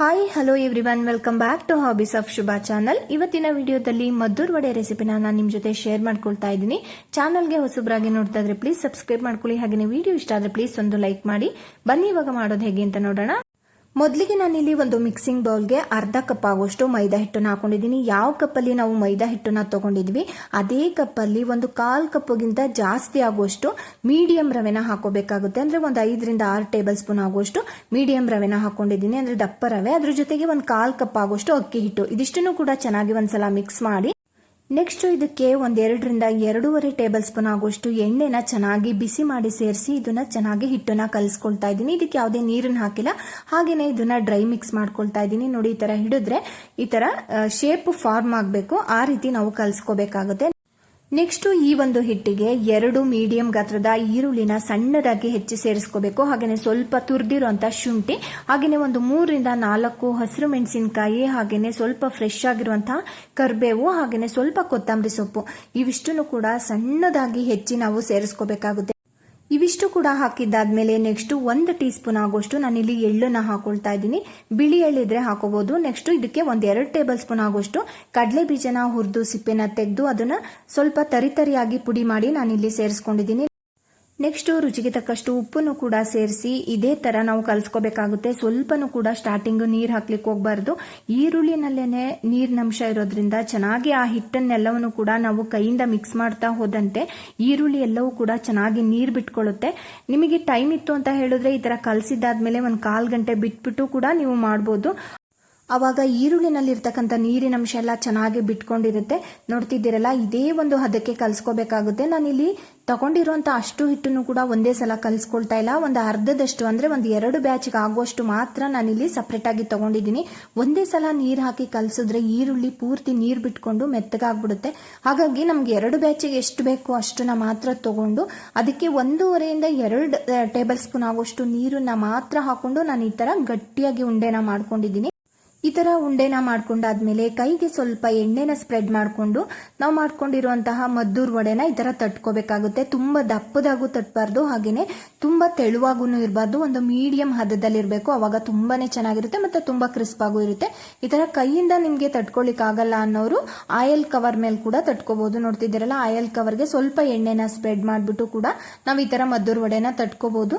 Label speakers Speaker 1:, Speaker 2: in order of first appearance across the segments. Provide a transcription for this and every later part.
Speaker 1: Hi hello everyone welcome back to hobbies of Shubha channel ಇವತ್ತಿನ ವಿಡಿಯೋದಲ್ಲಿ ಮದ್ದೂರ್ ವಡೆ ರೆಸಿಪಿನ ನಾನು ನಿಮ್ಮ ಜೊತೆ ಶೇರ್ ಮಾಡ್ಕೊಳ್ತಾ ಇದ್ದೀನಿ. ಚಾನಲ್ಗೆ ಹೊಸಬ್ರಾಗಿ ನೋಡ್ತಾ ಇದ್ರೆ ಪ್ಲೀಸ್ ಸಬ್ಸ್ಕ್ರೈಬ್ ಮಾಡ್ಕೊಳ್ಳಿ. ಹಾಗೆ ವಿಡಿಯೋ ಇಷ್ಟ ಆದ್ರೆ ಪ್ಲೀಸ್ ಒಂದು ಲೈಕ್ ಮಾಡಿ. ಬನ್ನಿ ಇವಾಗ ಮಾಡೋದು ಹೇಗೆ ಅಂತ ನೋಡೋಣ. ಮೊದಲಿಗೆ ನಾನಿಲ್ಲಿ ಒಂದು ಮಿಕ್ಸಿಂಗ್ ಬೌಲ್ಗೆ ಅರ್ಧ ಕಪ್ ಆಗುವಷ್ಟು ಮೈದಾ ಹಿಟ್ಟನ್ನು ಹಾಕೊಂಡಿದ್ದೀನಿ. ಯಾವ ಕಪ್ಪಲ್ಲಿ ನಾವು ಮೈದಾ ಹಿಟ್ಟನ್ನ ತಗೊಂಡಿದ್ವಿ, ಅದೇ ಕಪ್ಪಲ್ಲಿ ಒಂದು ಕಾಲ್ ಕಪ್ಗಿಂತ ಜಾಸ್ತಿ ಆಗುವಷ್ಟು ಮೀಡಿಯಂ ರವೆನ ಹಾಕೋಬೇಕಾಗುತ್ತೆ. ಅಂದ್ರೆ ಒಂದು ಐದರಿಂದ ಆರು ಟೇಬಲ್ ಸ್ಪೂನ್ ಆಗುವಷ್ಟು ಮೀಡಿಯಂ ರವೆನ ಹಾಕೊಂಡಿದ್ದೀನಿ. ಅಂದ್ರೆ ದಪ್ಪ ರವೆ, ಅದ್ರ ಜೊತೆಗೆ ಒಂದು ಕಾಲ್ ಕಪ್ ಆಗುವಷ್ಟು ಅಕ್ಕಿ ಹಿಟ್ಟು. ಇದಿಷ್ಟನ್ನು ಕೂಡ ಚೆನ್ನಾಗಿ ಒಂದ್ಸಲ ಮಿಕ್ಸ್ ಮಾಡಿ ನೆಕ್ಸ್ಟ್ ಇದಕ್ಕೆ ಒಂದೆರಡರಿಂದ ಎರಡೂವರೆ ಟೇಬಲ್ ಸ್ಪೂನ್ ಆಗುವಷ್ಟು ಎಣ್ಣೆನ ಚೆನ್ನಾಗಿ ಬಿಸಿ ಮಾಡಿ ಸೇರಿಸಿ ಇದನ್ನ ಚೆನ್ನಾಗಿ ಹಿಟ್ಟನ್ನ ಕಲಿಸ್ಕೊಳ್ತಾ ಇದ್ದೀನಿ. ಇದಕ್ಕೆ ಯಾವುದೇ ನೀರನ್ನ ಹಾಕಿಲ್ಲ. ಹಾಗೇನೆ ಇದನ್ನ ಡ್ರೈ ಮಿಕ್ಸ್ ಮಾಡ್ಕೊಳ್ತಾ ಇದ್ದೀನಿ. ನೋಡಿ ಈ ತರ ಹಿಡಿದ್ರೆ ಈ ತರ ಶೇಪ್ ಫಾರ್ಮ್ ಆಗಬೇಕು. ಆ ರೀತಿ ನಾವು ಕಲಿಸ್ಕೋಬೇಕಾಗುತ್ತೆ. ನೆಕ್ಸ್ಟ್ ಈ ಒಂದು ಹಿಟ್ಟಿಗೆ ಎರಡು ಮೀಡಿಯಂ ಗಾತ್ರದ ಈರುಳ್ಳಿನ ಸಣ್ಣದಾಗಿ ಹೆಚ್ಚಿ ಸೇರಿಸ್ಕೋಬೇಕು. ಹಾಗೆಯೇ ಸ್ವಲ್ಪ ತುರ್ದಿರುವಂತ ಶುಂಠಿ, ಹಾಗೇನೆ ಒಂದು ಮೂರರಿಂದ ನಾಲ್ಕು ಹಸಿರು ಮೆಣಸಿನಕಾಯಿ ಹಾಗೆಯೇ ಸ್ವಲ್ಪ ಫ್ರೆಶ್ ಆಗಿರುವಂತಹ ಕರ್ಬೇವು ಹಾಗೆಯೇ ಸ್ವಲ್ಪ ಕೊತ್ತಂಬರಿ ಸೊಪ್ಪು. ಇವಿಷ್ಟನ್ನು ಕೂಡ ಸಣ್ಣದಾಗಿ ಹೆಚ್ಚಿ ನಾವು ಸೇರಿಸ್ಕೋಬೇಕಾಗುತ್ತೆ. ಇವಿಷ್ಟು ಕೂಡ ಹಾಕಿದ್ದಾದ್ಮೇಲೆ ನೆಕ್ಸ್ಟ್ ಒಂದು ಟೀ ಸ್ಪೂನ್ ಆಗೋಷ್ಟು ಇಲ್ಲಿ ಎಳ್ಳನ್ನ ಹಾಕೊಳ್ತಾ ಇದ್ದೀನಿ. ಬಿಳಿ ಎಳ್ಳಿದ್ರೆ ಹಾಕೋಬಹುದು ನೆಕ್ಸ್ಟ್ ಇದಕ್ಕೆ ಒಂದ್ ಎರಡು ಟೇಬಲ್ ಸ್ಪೂನ್ ಆಗೋಷ್ಟು ಕಡಲೆ ಬೀಜನ ಹುರಿದು, ಸಿಪ್ಪೆನ ತೆಗೆದು ಅದನ್ನ ಸ್ವಲ್ಪ ತರಿತರಿಯಾಗಿ ಪುಡಿ ಮಾಡಿ ನಾನು ಇಲ್ಲಿ ಸೇರಿಸ್ಕೊಂಡಿದ್ದೀನಿ. ನೆಕ್ಸ್ಟ್ ರುಚಿಗೆ ತಕ್ಕಷ್ಟು ಉಪ್ಪನ್ನು ಕೂಡ ಸೇರಿಸಿ ಇದೇ ತರ ನಾವು ಕಲ್ಸ್ಕೋಬೇಕಾಗುತ್ತೆ. ಸ್ವಲ್ಪನೂ ಕೂಡ ಸ್ಟಾರ್ಟಿಂಗ್ ನೀರು ಹಾಕ್ಲಿಕ್ಕೆ ಹೋಗ್ಬಾರ್ದು. ಈರುಳ್ಳಿನಲ್ಲೇನೆ ನೀರಿನಂಶ ಇರೋದ್ರಿಂದ ಚೆನ್ನಾಗಿ ಆ ಹಿಟ್ಟನ್ನೆಲ್ಲವನ್ನು ಕೂಡ ನಾವು ಕೈಯಿಂದ ಮಿಕ್ಸ್ ಮಾಡ್ತಾ ಹೋದಂತೆ ಈರುಳ್ಳಿ ಎಲ್ಲವೂ ಕೂಡ ಚೆನ್ನಾಗಿ ನೀರು ಬಿಟ್ಕೊಳ್ಳುತ್ತೆ. ನಿಮಗೆ ಟೈಮ್ ಇತ್ತು ಅಂತ ಹೇಳಿದ್ರೆ ಈ ತರ ಕಲಸಿದ್ದಾದ್ಮೇಲೆ ಒಂದು ಕಾಲು ಗಂಟೆ ಬಿಟ್ಬಿಟ್ಟು ಕೂಡ ನೀವು ಮಾಡಬಹುದು ಅವಾಗ ಈರುಳ್ಳಿನಲ್ಲಿರ್ತಕ್ಕಂಥ ನೀರಿನಂಶ ಎಲ್ಲ ಚೆನ್ನಾಗಿ ಬಿಟ್ಕೊಂಡಿರುತ್ತೆ. ನೋಡ್ತಿದ್ದೀರಲ್ಲ, ಇದೇ ಒಂದು ಹದಕ್ಕೆ ಕಲ್ಸ್ಕೋಬೇಕಾಗುತ್ತೆ. ನಾನಿಲ್ಲಿ ತಗೊಂಡಿರುವಂತ ಅಷ್ಟು ಹಿಟ್ಟನ್ನು ಕೂಡ ಒಂದೇ ಸಲ ಕಲಿಸ್ಕೊಳ್ತಾ ಇಲ್ಲ. ಒಂದು ಅರ್ಧದಷ್ಟು ಅಂದ್ರೆ ಒಂದು ಎರಡು ಬ್ಯಾಚ್ಗೆ ಆಗುವಷ್ಟು ಮಾತ್ರ ನಾನಿಲ್ಲಿ ಸಪ್ರೇಟಾಗಿ ತಗೊಂಡಿದ್ದೀನಿ. ಒಂದೇ ಸಲ ನೀರು ಹಾಕಿ ಕಲ್ಸಿದ್ರೆ ಈರುಳ್ಳಿ ಪೂರ್ತಿ ನೀರು ಬಿಟ್ಕೊಂಡು ಮೆತ್ತಗಾಗ್ಬಿಡುತ್ತೆ. ಹಾಗಾಗಿ ನಮ್ಗೆ ಎರಡು ಬ್ಯಾಚಿಗೆ ಎಷ್ಟು ಬೇಕು ಅಷ್ಟನ್ನ ಮಾತ್ರ ತಗೊಂಡು, ಅದಕ್ಕೆ ಒಂದೂವರೆಯಿಂದ ಎರಡು ಟೇಬಲ್ ಸ್ಪೂನ್ ಆಗುವಷ್ಟು ನೀರನ್ನ ಮಾತ್ರ ಹಾಕೊಂಡು ನಾನು ಈ ತರ ಗಟ್ಟಿಯಾಗಿ ಉಂಡೆನ ಮಾಡ್ಕೊಂಡಿದ್ದೀನಿ. ಈ ತರ ಉಂಡೆನ ಮಾಡ್ಕೊಂಡಾದ್ಮೇಲೆ ಕೈಗೆ ಸ್ವಲ್ಪ ಎಣ್ಣೆನ ಸ್ಪ್ರೆಡ್ ಮಾಡಿಕೊಂಡು ನಾವು ಮಾಡ್ಕೊಂಡಿರುವಂತಹ ಮದ್ದೂರ್ ವಡೆನ ಈ ತರ ತಟ್ಕೋಬೇಕಾಗುತ್ತೆ. ತುಂಬಾ ದಪ್ಪದಾಗೂ ತಟ್ಬಾರ್ದು, ಹಾಗೇನೆ ತುಂಬಾ ತೆಳುವಾಗೂ ಇರಬಾರ್ದು. ಒಂದು ಮೀಡಿಯಂ ಹದದಲ್ಲಿರಬೇಕು, ಅವಾಗ ತುಂಬಾನೇ ಚೆನ್ನಾಗಿರುತ್ತೆ ಮತ್ತೆ ತುಂಬಾ ಕ್ರಿಸ್ಪ್ ಆಗೂ ಇರುತ್ತೆ. ಈ ತರ ಕೈಯಿಂದ ನಿಮ್ಗೆ ತಟ್ಕೊಳಿಕ್ ಆಗಲ್ಲ ಅನ್ನೋರು ಆಯಲ್ ಕವರ್ ಮೇಲೆ ಕೂಡ ತಟ್ಕೋಬಹುದು ನೋಡ್ತಿದ್ದೀರಲ್ಲ, ಆಯಲ್ ಕವರ್ಗೆ ಸ್ವಲ್ಪ ಎಣ್ಣೆನ ಸ್ಪ್ರೆಡ್ ಮಾಡ್ಬಿಟ್ಟು ಕೂಡ ನಾವು ಈ ತರ ಮದ್ದೂರ್ ವಡೆನ ತಟ್ಕೋಬಹುದು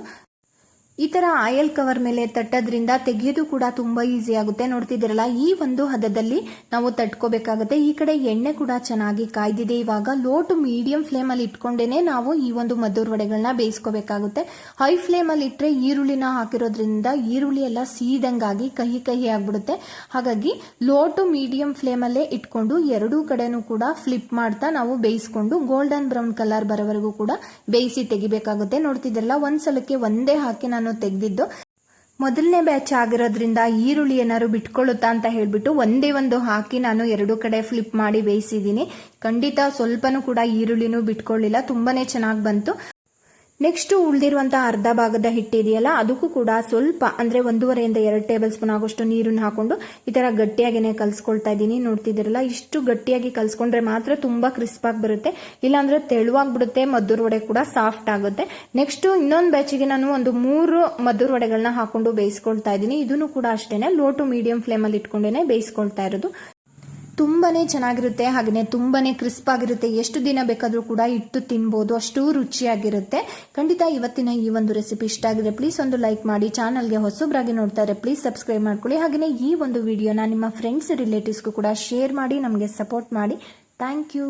Speaker 1: ಈ ತರ ಆಯಲ್ ಕವರ್ ಮೇಲೆ ತಟ್ಟೋದ್ರಿಂದ ತೆಗೆಯೋದು ಕೂಡ ತುಂಬಾ ಈಸಿ ಆಗುತ್ತೆ. ನೋಡ್ತಿದ್ದೀರಲ್ಲ, ಈ ಒಂದು ಹದದಲ್ಲಿ ನಾವು ತಟ್ಕೋಬೇಕಾಗುತ್ತೆ. ಈ ಕಡೆ ಎಣ್ಣೆ ಕೂಡ ಚೆನ್ನಾಗಿ ಕಾಯ್ದಿದೆ. ಇವಾಗ ಲೋ ಟು ಮೀಡಿಯಂ ಫ್ಲೇಮ್ ಅಲ್ಲಿ ಇಟ್ಕೊಂಡೇನೆ ನಾವು ಈ ಒಂದು ಮದ್ದೂರ್ ವಡೆಗಳನ್ನ ಬೇಯಿಸ್ಕೋಬೇಕಾಗುತ್ತೆ. ಹೈ ಫ್ಲೇಮ್ ಅಲ್ಲಿ ಇಟ್ಟರೆ ಈರುಳ್ಳಿನ ಹಾಕಿರೋದ್ರಿಂದ ಈರುಳ್ಳಿ ಎಲ್ಲ ಸೀದಂಗಾಗಿ ಕಹಿ ಕಹಿ ಆಗ್ಬಿಡುತ್ತೆ. ಹಾಗಾಗಿ ಲೋ ಟು ಮೀಡಿಯಂ ಫ್ಲೇಮ್ ಅಲ್ಲೇ ಇಟ್ಕೊಂಡು ಎರಡೂ ಕಡೆನೂ ಕೂಡ ಫ್ಲಿಪ್ ಮಾಡ್ತಾ ನಾವು ಬೇಯಿಸ್ಕೊಂಡು ಗೋಲ್ಡನ್ ಬ್ರೌನ್ ಕಲರ್ ಬರೋವರೆಗೂ ಕೂಡ ಬೇಯಿಸಿ ತೆಗಿಬೇಕಾಗುತ್ತೆ. ನೋಡ್ತಿದ್ರಲ್ಲ ಒಂದ್ಸಲಕ್ಕೆ ಒಂದೇ ಹಾಕಿ ನಾನು ತೆಗೆದಿದ್ದು, ಮೊದಲನೇ ಬ್ಯಾಚ್ ಆಗಿರೋದ್ರಿಂದ ಈರುಳ್ಳಿ ಏನಾದ್ರು ಬಿಟ್ಕೊಳ್ಳುತ್ತಾ ಅಂತ ಹೇಳ್ಬಿಟ್ಟು ಒಂದೇ ಒಂದು ಹಾಕಿ ನಾನು ಎರಡು ಕಡೆ ಫ್ಲಿಪ್ ಮಾಡಿ ಬೇಯಿಸಿದ್ದೀನಿ. ಖಂಡಿತ ಸ್ವಲ್ಪನೂ ಕೂಡ ಈರುಳ್ಳಿನೂ ಬಿಟ್ಕೊಳ್ಳಿಲ್ಲ. ತುಂಬಾನೇ ಚೆನ್ನಾಗಿ ಬಂತು. ನೆಕ್ಸ್ಟ್ ಉಳಿದಿರುವಂತಹ ಅರ್ಧ ಭಾಗದ ಹಿಟ್ಟಿದೆಯಲ್ಲ ಅದಕ್ಕೂ ಕೂಡ ಸ್ವಲ್ಪ, ಅಂದ್ರೆ ಒಂದೂವರೆಯಿಂದ ಎರಡು ಟೇಬಲ್ ಸ್ಪೂನ್ ಆಗೋಷ್ಟು ನೀರನ್ನು ಹಾಕೊಂಡು ಈ ತರ ಗಟ್ಟಿಯಾಗಿನೇ ಕಲ್ಸ್ಕೊಳ್ತಾ ಇದ್ದೀನಿ. ನೋಡ್ತಿದ್ದೀರಲ್ಲ, ಇಷ್ಟು ಗಟ್ಟಿಯಾಗಿ ಕಲ್ಸ್ಕೊಂಡ್ರೆ ಮಾತ್ರ ತುಂಬಾ ಕ್ರಿಸ್ಪ್ ಆಗಿ ಬರುತ್ತೆ. ಇಲ್ಲಾಂದ್ರೆ ತೆಳುವಾಗ್ಬಿಡುತ್ತೆ ಮದ್ದೂರ್ ವಡೆ ಕೂಡ ಸಾಫ್ಟ್ ಆಗುತ್ತೆ. ನೆಕ್ಸ್ಟ್ ಇನ್ನೊಂದು ಬ್ಯಾಚಿಗೆ ನಾನು ಒಂದು ಮೂರು ಮದ್ದೂರ್ ವಡೆಗಳನ್ನ ಹಾಕೊಂಡು ಬೇಯಿಸ್ಕೊಳ್ತಾ ಇದ್ದೀನಿ. ಇದನ್ನು ಕೂಡ ಅಷ್ಟೇನೆ ಲೋ ಟು ಮೀಡಿಯಂ ಫ್ಲೇಮ್ ಅಲ್ಲಿ ಇಟ್ಕೊಂಡೇನೆ ಬೇಯಿಸ್ಕೊಳ್ತಾ ಇರೋದು. ತುಂಬಾನೇ ಚೆನ್ನಾಗಿರುತ್ತೆ ಹಾಗೆಯೇ ತುಂಬಾ ಕ್ರಿಸ್ಪ್ ಆಗಿರುತ್ತೆ ಎಷ್ಟು ದಿನ ಬೇಕಾದರೂ ಕೂಡ ಇಟ್ಟು ತಿನ್ಬೋದು, ಅಷ್ಟು ರುಚಿಯಾಗಿರುತ್ತೆ. ಖಂಡಿತ ಇವತ್ತಿನ ಈ ಒಂದು ರೆಸಿಪಿ ಇಷ್ಟ ಆಗಿದೆ ಪ್ಲೀಸ್ ಒಂದು ಲೈಕ್ ಮಾಡಿ ಚಾನಲ್ಗೆ ಹೊಸಬ್ರಾಗಿ ನೋಡ್ತಾ ಇದ್ರೆ ಪ್ಲೀಸ್ ಸಬ್ಸ್ಕ್ರೈಬ್ ಮಾಡ್ಕೊಳ್ಳಿ ಹಾಗೆಯೇ ಈ ಒಂದು ವಿಡಿಯೋನ ನಿಮ್ಮ ಫ್ರೆಂಡ್ಸ್ ರಿಲೇಟಿವ್ಸ್ಗೂ ಕೂಡ ಶೇರ್ ಮಾಡಿ, ನಮಗೆ ಸಪೋರ್ಟ್ ಮಾಡಿ. Thank you